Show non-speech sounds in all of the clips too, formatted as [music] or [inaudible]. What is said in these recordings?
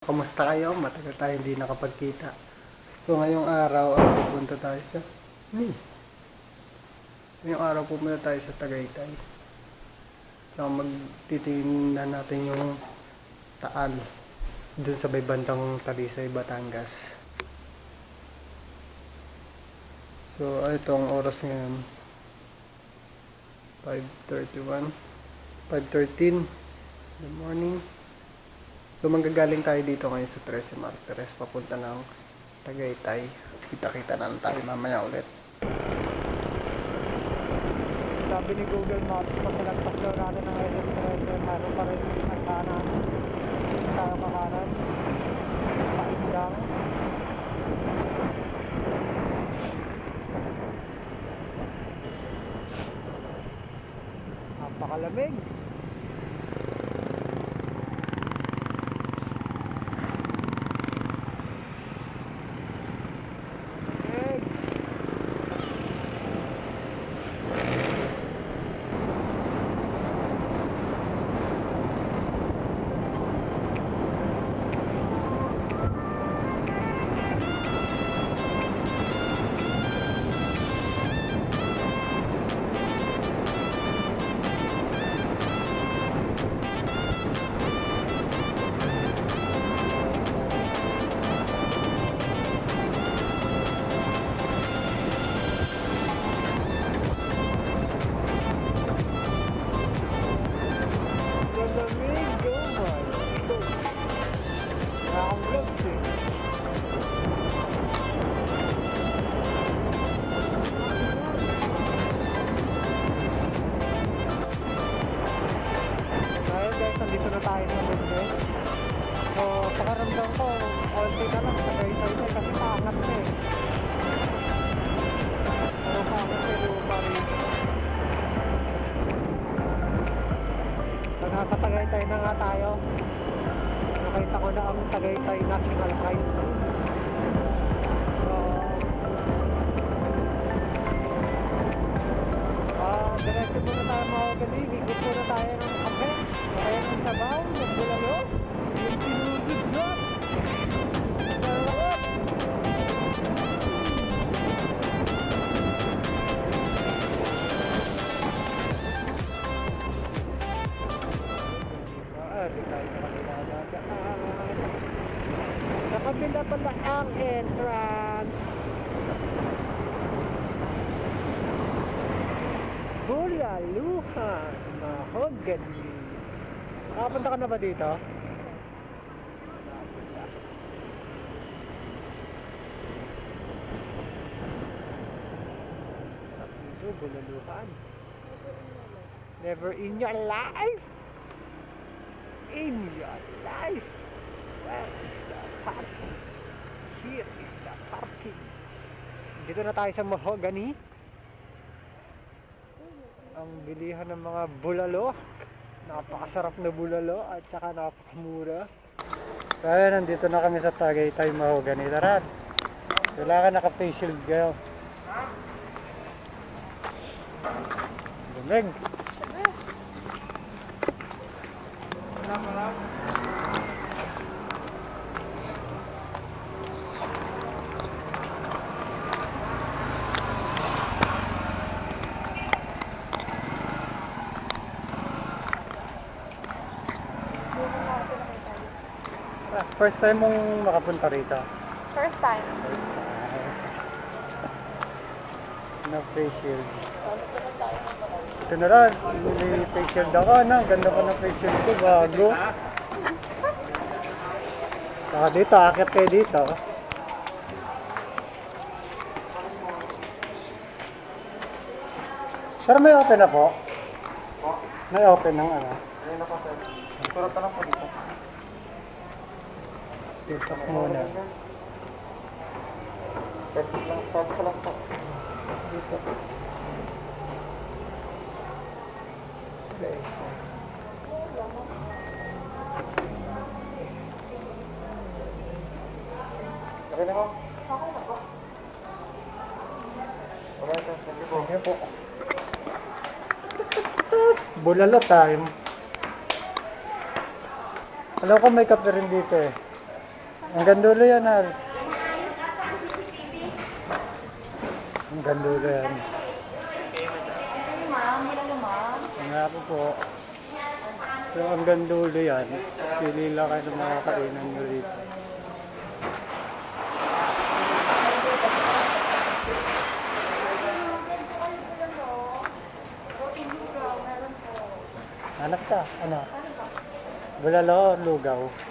Kamusta kayo? Matagal tayo hindi nakapagkita. So ngayong araw, ay pupunta tayo sa... Hmm. Ngayong araw pupunta tayo sa Tagaytay. So magtitingnan na natin yung Taal. Doon sa may bandang Talisay, Batangas. So ito ang oras ngayon. 5.31 5.13 in the morning. So manggagaling tayo dito ngayon sa Trece Martires papunta ng Tagaytay. Kita-kita na tayo mamaya ulit. Sabi ni Google Maps, pasalagpas daw natin ng SM Trece, meron pa rin isang kanan. Tayo kakanan. Paindang. Napakalamig. Lamig. Pakaramdam ko, konti na lang sa guys na kasi paangat na eh. Pero paangat eh, lupa rin. So, nasa Tagaytay na nga tayo. Nakita ko na ang Tagaytay National High ah, diretso muna tayo mga gali. Ikot muna tayo ng kape. Kaya ng sabaw, ng bulalo, Bulaluhan. Mahogany. Nakapunta ka na ba dito? Sarap dito, bulaluhan. Never in your life in your life. Where is the parking? Here is the parking. Dito na tayo sa Mahogany. Ang bilihan ng mga bulalo. Napakasarap na bulalo at saka napakamura. Kaya nandito na kami sa Tagaytay Mahogany. Tara. Kailangan naka-face shield kayo. Lumig. First time mong makapunta rito. First time. First time. Na face shield. Ito na lang, may face shield ako, ano? Ganda pa ng face shield ko, bago. Saka dito, akit kayo dito. Sir, may open na po? May open ng ano? Sarap na lang po dito. Dito muna. Pwede lang, pwede lang po. Okay. Okay na po? Okay na po. Okay po. Bulalo time. Alam ko may kape rin dito eh. Ang gandulo yan, Al. Ang gandulo yan. Nga po po. So, ang gandulo yan. Pili lang kayo ng mga kainan nyo rito. Anak ka, ano? Bulalo lugaw?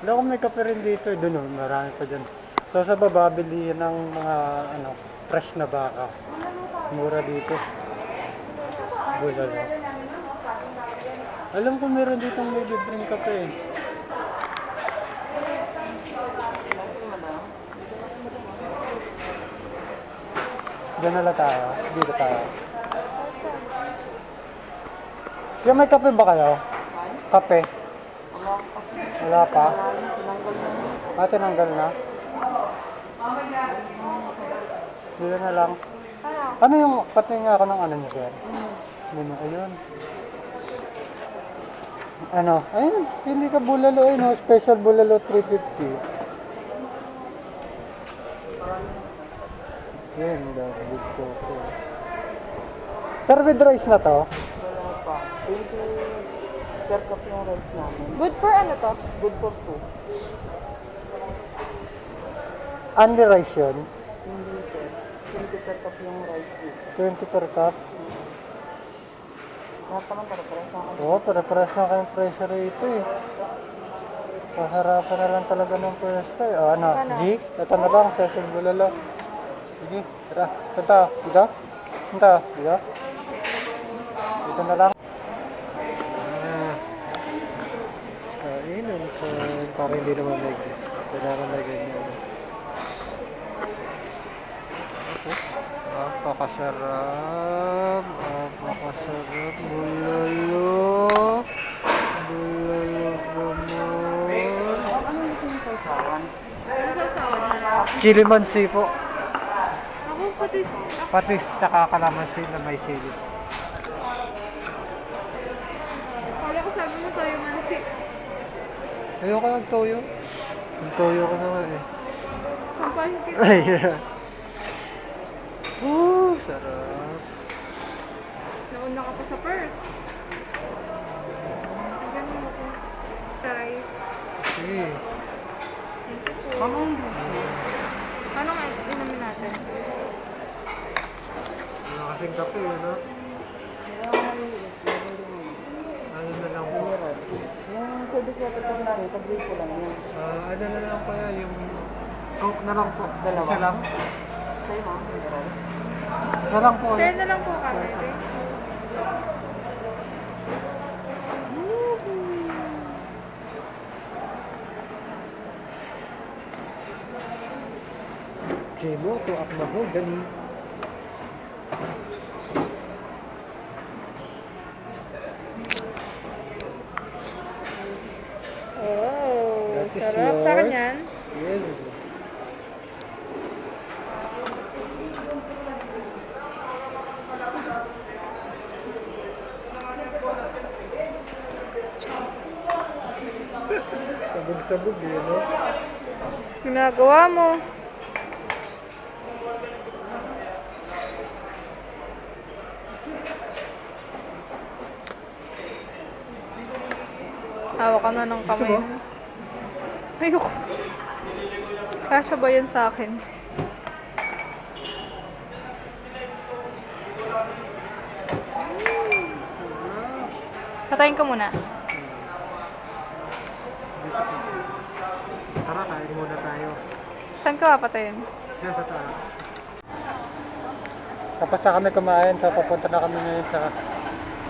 Wala kung may kape rin dito, doon oh, marami pa dyan. So sa baba, bilihin ng mga ano, fresh na baka. Mura dito. Bulalo. Alam ko meron dito may libreng kape eh. Diyan na tayo. Dito tayo. Kaya may kape ba kayo? Kape? Wala pa? Ah, tinanggal na? Dito na lang. Ano yung, patingin nga ako ng ano niyo, sir? Menu, ayun. Ano? Ayun, pili ka bulalo, ayun, oh, special bulalo 350. Yan, David Coco. Sir, with rice na to? Per cup yung rice namin. Good for ano to? Good for two. Only rice yun? Hindi sir. 20 per cup yung rice dito. 20 per cup? Lahat naman para para sa akin. Oo, pare-pares na kayong presyo rito eh. Pasarapan na lang talaga ng pwesto eh. O ano, Ano? G? Ito na lang, session bulalo. Sige, tara. Punta, dito? Punta, dito? Dito na lang. Ah. Kainan ko. Para hindi naman may kailangan may ganyan. Napakasarap. Napakasarap. Bulalo. Bulalo sinasawsawan? Chili mansi po. Ako pati Patis tsaka kalamansi na may sili. Kala ko sabi mo sa'yo man si... Ayoko magtoyo. Magtoyo ko naman eh. Sampahin kita. Ay, Oh, sarap. Nauna ka pa sa purse. Ang ganun mo ko. Try. Sige. Ano yung juice niya? Ano nga inumin natin? Wala kasing kape, ano? Ano na lang po? Water po namin, tag-drink ko lang yun. Ah, ano na lang kaya yung Coke na lang po. Dalawa. Isa lang. Sa'yo ma'am, yung. Isa lang po. Share na lang po kami. okay? Kimoto at mahogany. Oh, That is sarap. Sa yours. yan. Yes. Sabog-sabog eh, no? Ginagawa mo. Hawak ka na ng kamay ba? mo. Ayoko. Kasya ba yan sa akin? Patayin ko muna. Tara, kain muna tayo. Saan ko papatayin? Yan sa taas. Tapos na kami kumain, so papunta na kami ngayon sa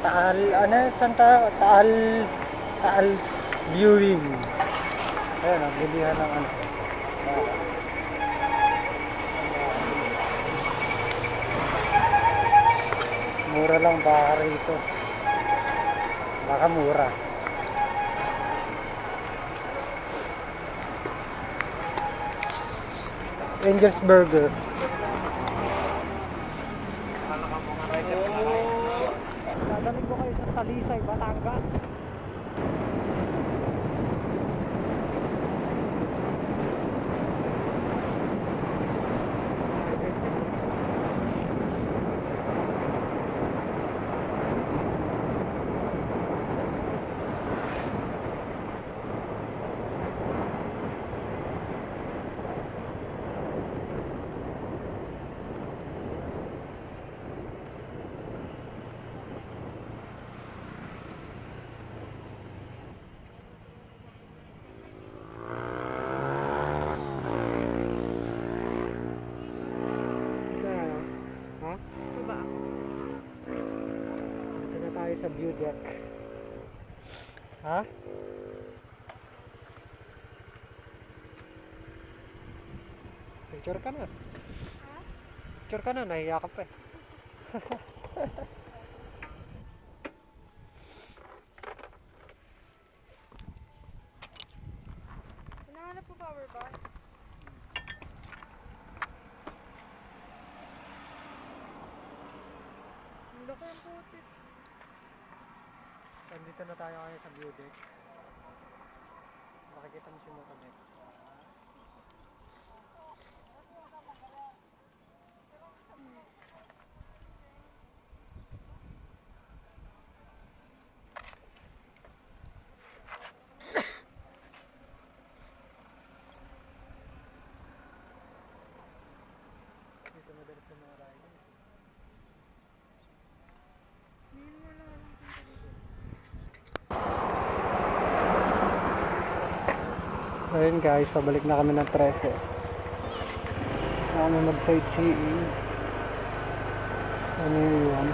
Taal, ano, Santa, Taal, Taal Viewing. Ayan, ang bilihan ng ano. Mura lang baka rito. Baka mura. Angel's Burger. Dadalhin ko kayo sa Talisay, Batangas. Sa view deck. Ha? Picture ka na. Picture ka na, nahiya ka pa eh. [laughs] Hinahanap po power bank. Ang laki ang putik. Nandito na tayo ngayon sa view deck. Makikita mo si Motomet. Dito madalas yung mga rider. Ayun guys, pabalik na kami ng 13. Gusto kami mag-sightseeing. Ano yun?